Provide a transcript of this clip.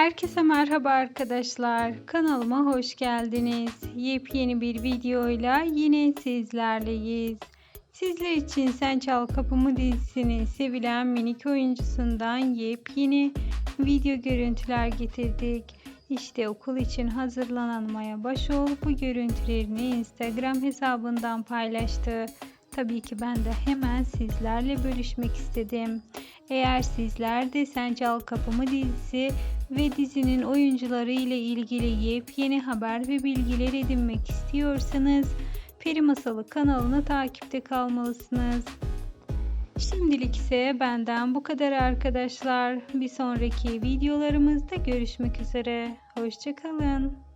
Herkese merhaba arkadaşlar. Kanalıma hoş geldiniz. Yepyeni bir videoyla yine sizlerleyiz. Sizler için Sen Çal Kapımı dizisinin sevilen minik oyuncusundan yepyeni video görüntüler getirdik. İşte okul için hazırlanan Maya Başoğlu bu görüntülerini Instagram hesabından paylaştı. Tabii ki ben de hemen sizlerle bölüşmek istedim. Eğer sizler de Sen Çal Kapımı dizisi ve dizinin oyuncuları ile ilgili yepyeni haber ve bilgiler edinmek istiyorsanız Peri Masalı kanalını takipte kalmalısınız. Şimdilik ise benden bu kadar arkadaşlar. Bir sonraki videolarımızda görüşmek üzere. Hoşçakalın.